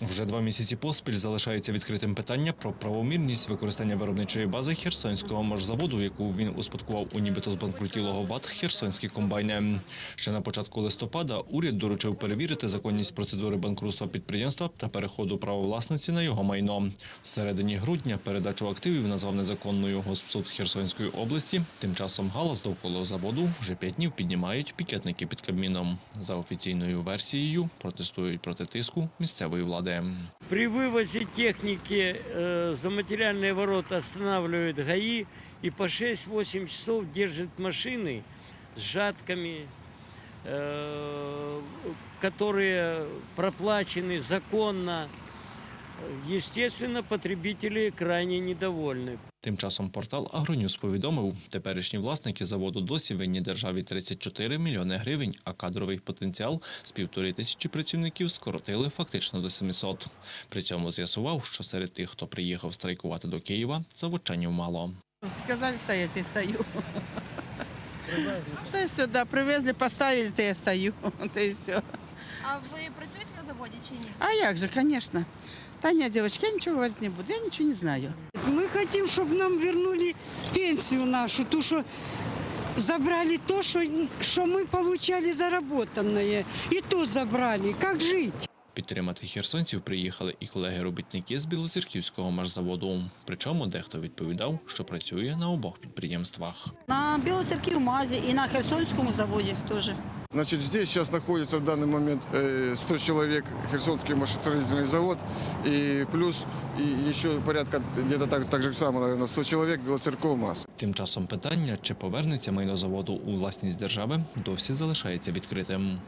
Вже два місяці поспіль залишається відкритим питання про правомірність використання виробничої бази Херсонського машзаводу, яку він успадкував у нібито збанкрутілого ВАТ Херсонські комбайни. Ще на початку листопада уряд доручив перевірити законність процедури банкрутства підприємства та переходу права власниці на його майно. Всередині грудня передачу активів назвав незаконною Госпсуд Херсонської області. Тим часом галас довкола заводу вже п'ять днів піднімають пікетники під Кабміном. За офіційною версією протестують проти тиску місцевої влади При вывозе техники э, за материальные ворота останавливают ГАИ и по 6-8 часов держат машины с жатками, э, которые проплачены законно. Естественно, потребители крайне недовольны. Тим часом портал Агроньюз повідомив, теперішні власники заводу досі винні державі 34 мільйони гривень, а кадровий потенціал з півтори тисячі працівників скоротили фактично до 700. При цьому з'ясував, що серед тих, хто приїхав страйкувати до Києва, заводчанів мало. Сказали стоять, я стою. Да и все, да, привезли, поставили, то я стою. Да и все. А ви працюєте на заводі чи ні? А як же, конечно. Да нет, девочки, я ничего говорить не буду, я ничего не знаю. Мы хотим, чтобы нам вернули пенсию нашу, ту, что забрали то, что, что мы получали заработанное. И то забрали. Как жить? Підтримати херсонців приїхали і колеги-робітники з Білоцерківського марзаводу. Причому дехто відповідав, що працює на обох підприємствах. На Білоцерків в МАЗі і на Херсонському заводі теж. Значит, здесь сейчас находится в данный момент э, 100 человек Херсонский машиностроительный завод и плюс и еще порядка где-то так, так же само, наверное, 100 человек Белоцерков МАЗ. Тим часом питання, чи повернеться майно заводу у власність держави, досі залишається відкритим.